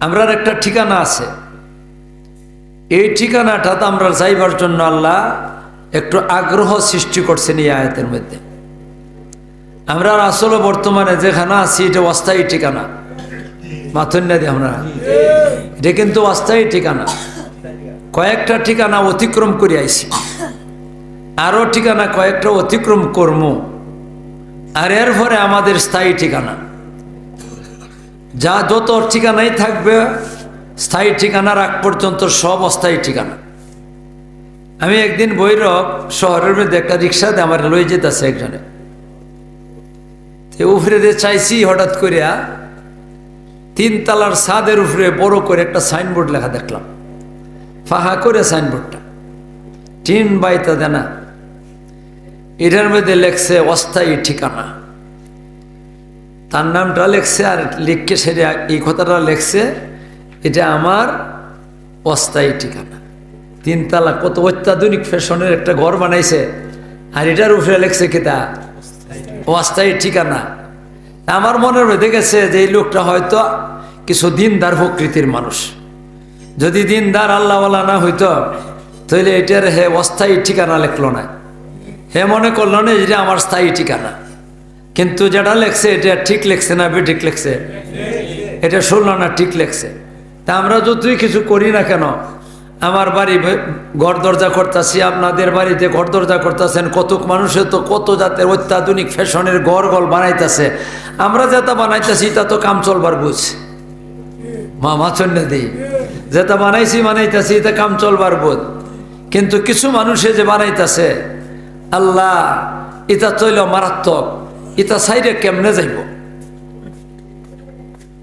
আমরার একটা ঠিকানা আছে। এই ঠিকানাটা তো আমরা যাইবার জন্য আল্লাহ একটু আগ্রহ সৃষ্টি করছেন এই আয়াতের মধ্যে। আমরা আসলে বর্তমানে যেখানে আছি, এটা অস্থায়ী ঠিকানা। মাথুন না দিয়ে আমরা। এটা কিন্তু অস্থায়ী ঠিকানা। কয়েকটা ঠিকানা অতিক্রম করে আইছি। আরও ঠিকানা কয়েকটা অতিক্রম কর্ম। আর এর পরে আমাদের স্থায়ী ঠিকানা। যা যত ঠিকানাই থাকবে, স্থায়ী ঠিকানার আগ পর্যন্ত সব অস্থায়ী ঠিকানা। আমি একদিন বৈরব শহরের মধ্যে একটা রিক্সাতে আমার লই যেতেছে একজনে। উফরে দিয়ে চাইছি, হঠাৎ করিয়া তিন তালার ছাদের উপরে বড় করে একটা সাইনবোর্ড লেখা দেখলাম। ফাহা করে সাইনবোর্ডটা। টিন বাইতা দেনা। এটার মধ্যে লেখছে অস্থায়ী ঠিকানা। তার নামটা লেখছে আর লিখকে সেরে এই কথাটা লেখছে, এটা আমার অস্থায়ী ঠিকানা। তিনতলা কত অত্যাধুনিক ফ্যাশনের একটা ঘর বানাইছে, আর এটার উপরে লেখছে কিতা অস্থায়ী ঠিকানা। আমার মনের মধ্যে গেছে যে এই লোকটা হয়তো কিছু দিনদার প্রকৃতির মানুষ। যদি দিনদার আল্লাহওয়ালা না হইতো, তাহলে এটার হে অস্থায়ী ঠিকানা লেখলো না। হে মনে করল না এটা আমার স্থায়ী ঠিকানা। কিন্তু যেটা লেখছে, এটা ঠিক লেখছে না বে ঠিক লেখছে? এটা শুনলো না, ঠিক লেখছে। তা আমরা যতই কিছু করি না কেন, আমার বাড়ি ঘর দরজা করতেছি, আপনাদের বাড়িতে ঘর দরজা করতেছেন, কতক মানুষের তো কত জাতের অত্যাধুনিক ফ্যাশনের ঘর গল বানাইতেছে। আমরা যেটা বানাইতেছি তা তো কাম চলবার বুঝ। মা মাছন্য দিই। যেটা বানাইছি, বানাইতেছি, এটা কাম চলবার বোধ কিন্তু কিছু মানুষে যে বানাইতেছে, আল্লাহ, এটা তৈল মারাত্মক। এটা সাইডে কেমনে যাইব?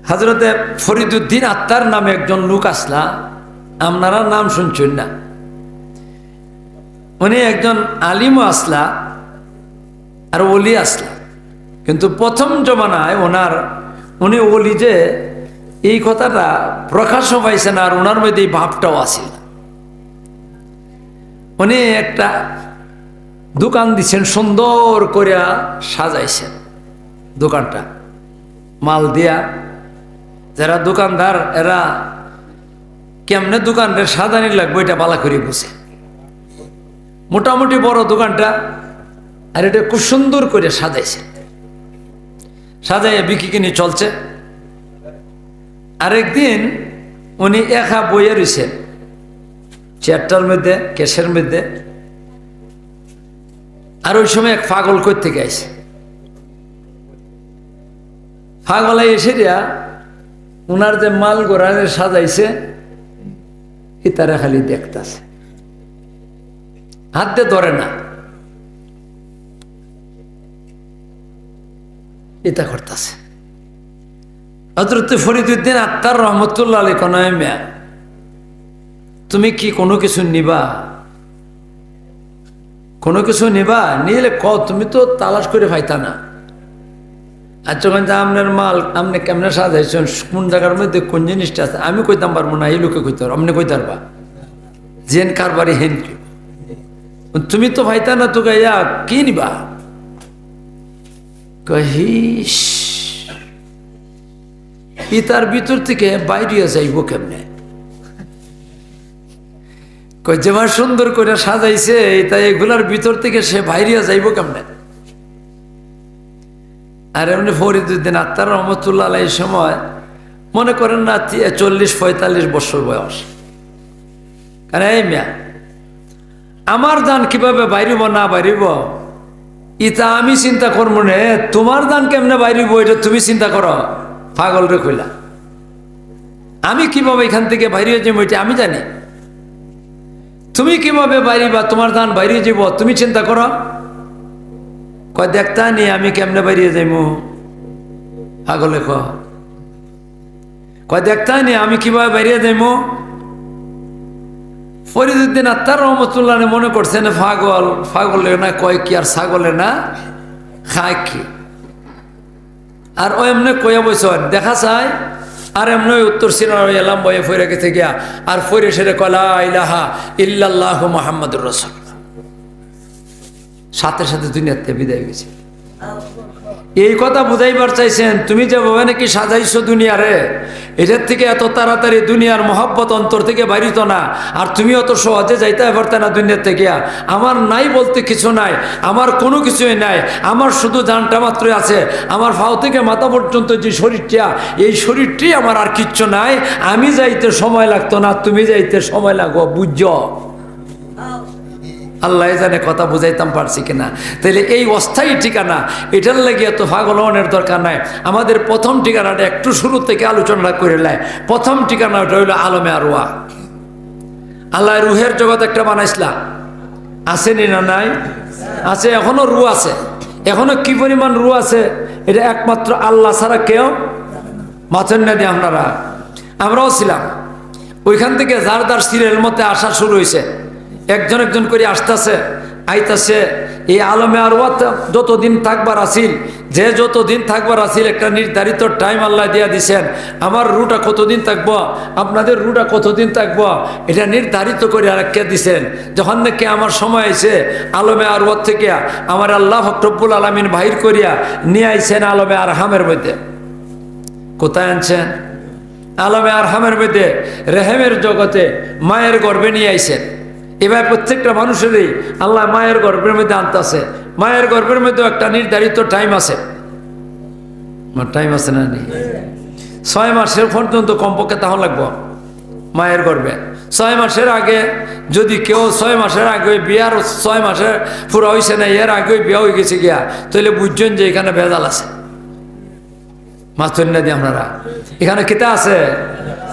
হাজরতে ফরিদুদ্দিন আত্মার নামে একজন লোক আসলা, আপনারা নাম শুনছেন না। উনি একজন আলিমও আসলা আর ওলি আসলা। কিন্তু প্রথম জমানায় ওনার, উনি ওলি যে, এই কথাটা প্রকাশও পাইছেন আর ওনার মধ্যে এই ভাবটাও আসিল উনি একটা দোকান দিচ্ছেন সুন্দর করিয়া সাজাইছেন দোকানটা। মাল দিয়া যারা দোকানদার, এরা কেমনে দোকানটা সাজানি লাগবে এটা বালা করে বুঝে। মোটামুটি বড় দোকানটা, আর এটা খুব সুন্দর করে সাজাইছে। সাজাইয়া বিক্রি কিনে চলছে। আরেকদিন উনি একা বইয়ে রয়েছেন চেয়ারটার মধ্যে, কেসের মধ্যে। আর ওই সময় এক পাগল কই থেকে আইছে? পাগলাই এসে দিয়া ওনার যে মাল গোড়ানে সাজাইছে এ তারা খালি দেখতাছে। হাত ধরে না। এটা করতেছে। হজরত ফরিদুদ্দিন আত্মার রহমতুল্লাহ আলী কনায় মেয়া, তুমি কি কোনো কিছু নিবা? কোনো কিছু নিবা, নিলে ক তুমি তো তালাশ করে পাইতা না। আর যখন যে মাল আপনি কেমনে সাজাইছেন, কোন জায়গার মধ্যে কোন জিনিসটা আছে, আমি কইতাম পারব না, এই লোকে কইতে পারব আপনি কইতে পারবা। জেন কারবারি হেন তুমি তো ভাইতা না তো গাইয়া কি নিবা? কহিস ই তার ভিতর থেকে বাইরে যাইব কেমনে? কই যেমন সুন্দর করে সাজাইছে তাই এগুলার ভিতর থেকে সে বাইরে যাইব কেমনে? আর এমনি ফরিদুদ্দিন আত্মার রহমতুল্লাহ আলাই সময় মনে করেন না চল্লিশ, পঁয়তাল্লিশ বছর বয়স। কারণ, এই মিয়া, আমার দান কীভাবে বাইরিব না বাইরিব? ইতা আমি চিন্তা করব নে, তোমার দান কেমনে বাইরিব এটা তুমি চিন্তা করো। পাগল রে কইলা। আমি কীভাবে এখান থেকে বাইরে যাব এটা আমি জানি। তুমি কীভাবে বাইরিবা? তোমার ধান বাইরে যাব তুমি চিন্তা করো। কয়, দেখতা নি, আমি কেমনে বাইরে যাইমু? পাগলে ক কয়, দেখতা নি, আমি কীভাবে বাইরে যাইমু? ফরিদুদ্দিন আত্মার রহমতুল্লাহ মনে করছেন পাগল পাগলে না, কয় কি আর ছাগলে না, খায় কি? আর ও এমনি কয়া বইস দেখা চাই আর এমনি উত্তর সিনেমা এলাম বয়ে ফইরে গেছে গিয়া, আর ফইরে সেরে কলা ইলাহা ইল্লাহ মোহাম্মদুর রসুল সাথে সাথে দুনিয়াতে বিদায় গেছে এই কথা বুঝাইবার চাইছেন, তুমি যে ভাবে নাকি সাজাইছো দুনিয়ারে এটার থেকে এত তাড়াতাড়ি দুনিয়ার মহাব্বত অন্তর থেকে বাড়িত না, আর তুমি অত সহজে যাইতে পারতে না দুনিয়ার থেকে। আমার নাই বলতে কিছু নাই, আমার কোনো কিছুই নাই, আমার শুধু জানটা মাত্রই আছে, আমার ফাও থেকে মাথা পর্যন্ত যে শরীরটা, এই শরীরটি আমার আর কিচ্ছু নাই, আমি যাইতে সময় লাগতো না, তুমি যাইতে সময় লাগো, বুঝছ? আল্লাহ জানে কথা বুঝাইতাম পারছি কিনা। তাহলে এই অস্থায়ী ঠিকানা, এটার লাগিয়ে তো হওয়ার দরকার নাই। আমাদের প্রথম ঠিকানাটা একটু শুরু থেকে আলোচনা করে নেয় প্রথম ঠিকানাটা হইল আলমে আরোয়া আল্লাহ রুহের জগৎ একটা বানাইছিলা। আসেনি না নাই? আছে, এখনও রু আছে। এখনও কি পরিমাণ রু আছে? এটা একমাত্র আল্লাহ ছাড়া কেউ মাথেন না দিয়ে আপনারা। আমরাও ছিলাম। ওইখান থেকে যার যার সিরিয়াল মতে আসা শুরু হয়েছে একজন একজন করে আসতেছে, আইতাছে এই আলমে আর যতদিন থাকবার আসিল যে যতদিন থাকবার আসিল একটা নির্ধারিত টাইম আল্লাহ দিয়া দিছেন, আমার রুটা কতদিন থাকব, আপনাদের রুটা কতদিন থাকব? এটা নির্ধারিত করে আরেককে দিছেন। যখন নাকি আমার সময় আইছে, আলমে আর থেকে আমার আল্লাহ ফকরবুল আলমিন বাহির করিয়া নিয়ে আইছেন আলমে আর হামের মধ্যে। কোথায় আনছেন? আলমে আর হামের মধ্যে, রেহেমের জগতে মায়ের গর্বে নিয়ে আইছেন। এবার প্রত্যেকটা মানুষেরই আল্লাহ মায়ের গর্ভের মধ্যে আনতেছে মায়ের গর্ভের মধ্যে একটা নির্ধারিত টাইম আছে। টাইম আছে না নি ছয় মাসের পর্যন্ত কমপক্ষে তাহলে লাগবো মায়ের গর্ভে। ছয় মাসের আগে যদি কেউ ছয় মাসের আগে বিয়ার ছয় মাসের পুরা হয়েছে না, এর আগে বিয়া হয়ে গেছে গিয়া, তাহলে বুঝছেন যে এখানে ভেজাল আছে। মাস্তুর না দিয়ে আপনারা। এখানে কিতা আছে?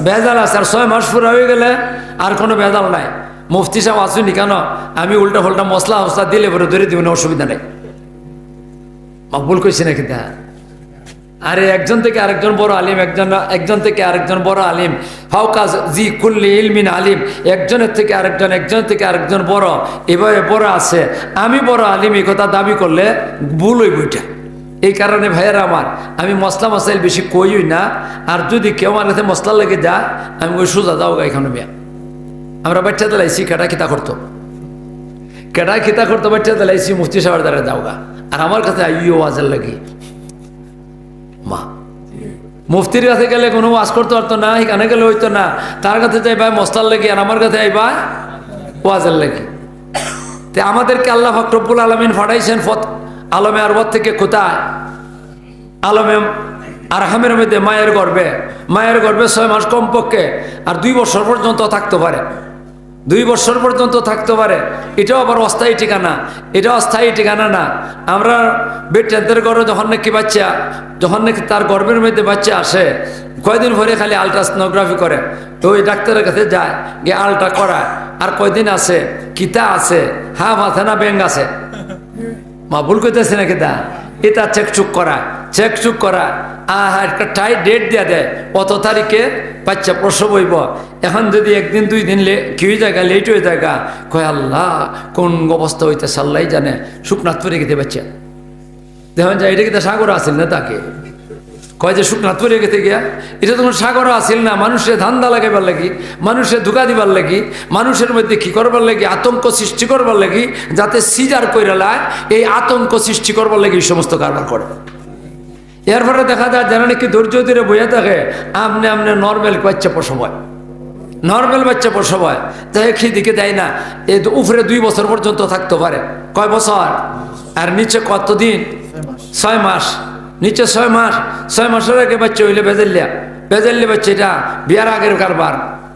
ভেজাল আছে। আর ছয় মাস পুরা হয়ে গেলে আর কোনো ভেজাল নাই। মুফতি সাহেব আসুনি কেন? আমি উল্টা ফল্টা মশলা মশলা দিলে পরে ধরে দিবেন অসুবিধা নেই। মকবুল কইছি না কিতা আরে একজন থেকে আরেকজন বড় আলিম, একজন একজন থেকে আরেকজন বড় আলিম। ফাউকাজ জি কুল্লি ইলমিন আলিম। একজনের থেকে আরেকজন একজন থেকে আরেকজন বড়। এভাবে বড় আছে। আমি বড় আলিম, এই কথা দাবি করলে ভুল হইব এটা। এই কারণে ভাইয়েরা আমার, আমি মশলা মশাইল বেশি কইই না। আর যদি কেউ আমার মশলা লেগে যায়, আমি ওই সোজা যাও এখানে বিয়া আমরা বাচ্চা দিলাইছি কেটা খিতা করতো? কেটা খিতা করতো বাচ্চা দিলাইছি মুফতি সাহেবের দ্বারা যাও গা। আর আমার কাছে আইও ওয়াজের লাগি। মা, মুফতির কাছে গেলে কোনো ওয়াজ করতে পারতো না, এখানে গেলে হইতো না। তার কাছে যাই ভাই মস্তার আর আমার কাছে আইবা ওয়াজের লেগে। তে আমাদেরকে আল্লাহ ফকরবুল আলমিন ফাটাইছেন ফত আলমে আরবত থেকে কোথায়? আলমে আরহামের মধ্যে মায়ের গর্বে মায়ের গর্বে ছয় মাস কমপক্ষে, আর দুই বছর পর্যন্ত থাকতে পারে। দুই বছর পর্যন্ত থাকতে পারে। এটাও আবার অস্থায়ী ঠিকানা। এটা অস্থায়ী ঠিকানা না। আমরা বেটেদের ঘরে যখন নাকি বাচ্চা, যখন নাকি তার গর্বের মধ্যে বাচ্চা আসে, কয়দিন ভরে খালি আলট্রাসনোগ্রাফি করে। তো ওই ডাক্তারের কাছে যায়, গিয়ে আলট্রা করায়। আর কয়দিন আছে? কিতা আছে? হাফ আছে না ব্যাং আছে? মা, ভুল করতেছে নাকি তা? এটা চেক চুক চেক চুক করা। আহ, একটা টাই ডেট দিয়া দেয়। অত তারিখে? বাচ্চা, প্রসব হইব। এখন যদি একদিন, দুই দিন কি হয়ে জায়গা লেট হয়ে জায়গা কয় আল্লাহ, কোন অবস্থা হইতে আল্লাহ জানে। শুকনাথ পরে গেতে বাচ্চা। দেখুন যা, এটা কিন্তু সাগর আসিল না তাকে? কয় যে শুকনাথ পরে গেতে গিয়া। এটা তখন সাগর আসিল না। মানুষের ধান্দা লাগাইবার লাগি, মানুষের ধোকা দিবার লাগি, মানুষের মধ্যে কি করবার লাগি, আতঙ্ক সৃষ্টি করবার লাগি, যাতে সিজার কইরা লায়, এই আতঙ্ক সৃষ্টি করবার লাগি এই সমস্ত কারবার করে। এরপরে দেখা যায় যারা নাকি ধৈর্য ধরে বইয়া থাকে, আমনে আমনে নর্মাল বাচ্চা প্রসব হয় নর্মাল বাচ্চা প্রসব হয় তাই দিকে দেয় না। তো উপরে দুই বছর পর্যন্ত থাকতে পারে। কয় বছর? আর নিচে কতদিন? ছয় মাস। নিচে ছয় মাস। ছয় মাসের আগে বাচ্চা হইলে বেজাল্লিয়া। বেজাল্লি বাচ্চা এটা বিয়ার আগের কারবার।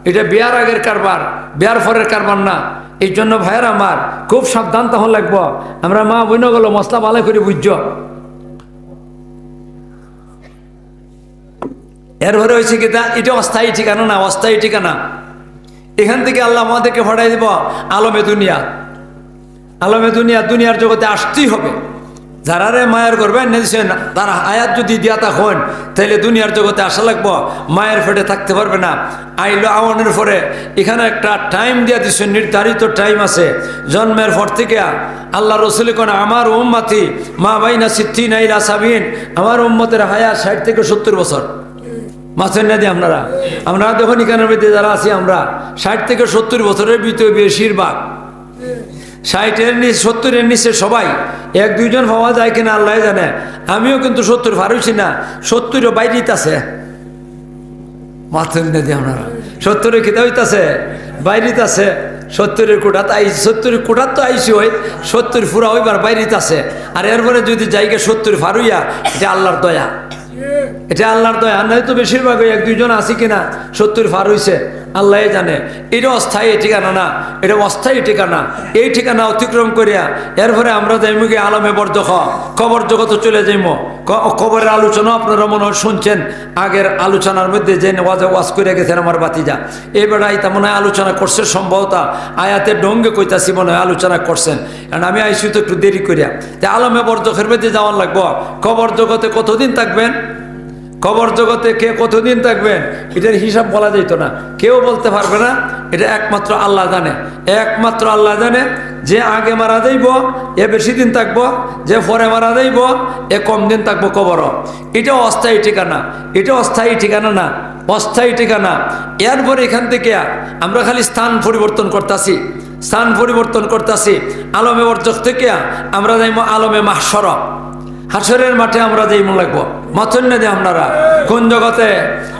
এটা বিয়ার আগের কারবার। বিয়ার পরের কারবার না। এই জন্য ভাইয়ের আমার খুব সাবধান তখন লাগবো। আমরা মা বইন গেলো মশলা ভালো করে বুঝছ। এরপরে হয়েছে কি তা? এটা অস্থায়ী ঠিকানা না, অস্থায়ী ঠিকানা? এখান থেকে আল্লাহ আমাদেরকে ফটাই দিব আলমে দুনিয়া। আলমে দুনিয়া, দুনিয়ার জগতে আসতেই হবে। যারা রে মায়ের করবেন তারা আয়াত যদি দিয়া হন, তাহলে দুনিয়ার জগতে আসা লাগবো। মায়ের ফেটে থাকতে পারবে না। আইলো আওয়ানের পরে এখানে একটা টাইম দিয়া দিচ্ছে নির্ধারিত টাইম আছে। জন্মের পর থেকে আল্লাহ রসুল কোন, আমার উম্মাতি মা বাইনা সিদ্ধি নাইলা সাবিন আমার উম্মতের হায়া ষাট থেকে সত্তর বছর। মাছের না দিয়ে আপনারা। আমরা দেখুন এখানের মধ্যে যারা আছি আমরা, ষাট থেকে সত্তর বছরের ভিতরে বেশিরভাগ। ষাটের নিচে সত্তরের নিচে সবাই এক, দুইজন পাওয়া যায় কিনা আল্লাহ জানে। আমিও কিন্তু সত্তর পারুছি না, সত্তরও বাইরিত আছে মাথুন না আপনারা, সত্তরের খেতে হইতাছে বাইরিত আছে সত্তরের কোটাত আই সত্তরের কোটাত তো আইসি হই সত্তর ফুরা হইবার বাইরিত আছে আর এরপরে যদি জায়গা সত্তর ফারুইয়া এটা আল্লাহর দয়া। এটা আল্লাহর দয়া নয়তো বেশিরভাগ এক দুইজন আছে কিনা, সত্তর ফার হইছে, আল্লাহ জানে। এটা অস্থায়ী ঠিকানা না, এটা অস্থায়ী ঠিকানা। এই ঠিকানা অতিক্রম করিয়া, এরপরে আমরা যাইমু গিয়ে আলমে বর্ধক কবর জগত চলে যাইমু। কবরের আলোচনা আপনারা মনে হয় শুনছেন, আগের আলোচনার মধ্যে যে ওয়াজে, ওয়াজ করে গেছেন আমার বাতিজা। এবার আইতা মনে হয় আলোচনা করছে সম্ভবত, আয়াতে ডঙ্গে কইতাছি মনে হয় আলোচনা করছেন। কারণ আমি আইসি তো একটু দেরি করিয়া। তা আলমে বর্ধকের মধ্যে যাওয়ার লাগবো। কবর জগতে কতদিন থাকবেন? কবর জগতে কে কতদিন থাকবেন? এটার হিসাব বলা যেত না। কেউ বলতে পারবে না, এটা একমাত্র আল্লাহ জানে। একমাত্র আল্লাহ জানে যে আগে মারা যাইব, এ বেশি দিন থাকব, যে পরে মারা যাইব, এ কম দিন থাকব কবর এটা অস্থায়ী ঠিকানা। এটা অস্থায়ী ঠিকানা না, অস্থায়ী ঠিকানা। এরপরে এখান থেকে আমরা খালি স্থান পরিবর্তন করতেছি, স্থান পরিবর্তন করতেছি। আলমে বর্জক থেকে আমরা যাইব আলমে মাহসর হাসরের মাঠে আমরা যেই মন লাগবো মাথন্য যে আপনারা। কোন জগতে?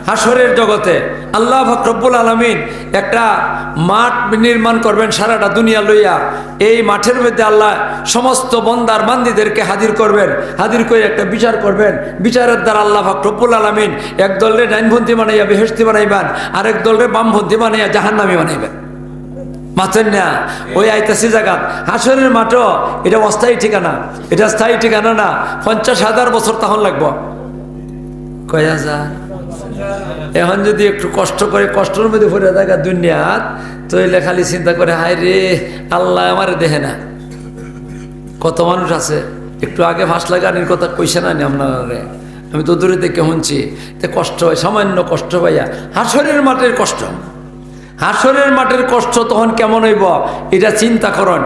হাসরের জগতে। আল্লাহ ফকরব্বুল আলমিন একটা মাঠ নির্মাণ করবেন সারাটা দুনিয়া লইয়া। এই মাঠের মধ্যে আল্লাহ সমস্ত বন্দার বান্দিদেরকে হাজির করবেন। হাজির করে একটা বিচার করবেন। বিচারের দ্বারা আল্লাহ ফকরব্বুল আলমিন এক দলরে বানাইয়া বেহেস্তি বানাইবেন। আরেক দলরে বামপন্থী বানাইয়া জাহান্নামি বানাইবেন। মাথেন না। ওই আইতাসি জায়গা হাসরের মাঠও এটা অস্থায়ী ঠিকানা। এটা স্থায়ী ঠিকানা না। পঞ্চাশ হাজার বছর তখন লাগবো। কয় হাজার? এখন যদি একটু কষ্ট করে, কষ্টের মধ্যে পড়ে থাকা দুনিয়াত, তো খালি চিন্তা করে, হায় রে, আল্লাহ আমার দেহে না। কত মানুষ আছে? একটু আগে ফাঁস লাগানির কথা কইছে না নি আপনারা? আমি তো দূরে থেকে শুনছি। তে কষ্ট হয়, সামান্য কষ্ট পাইয়া। হাসরের মাঠের কষ্ট। হাসরের মাঠের কষ্ট তখন কেমন হইব? এটা চিন্তা করেন।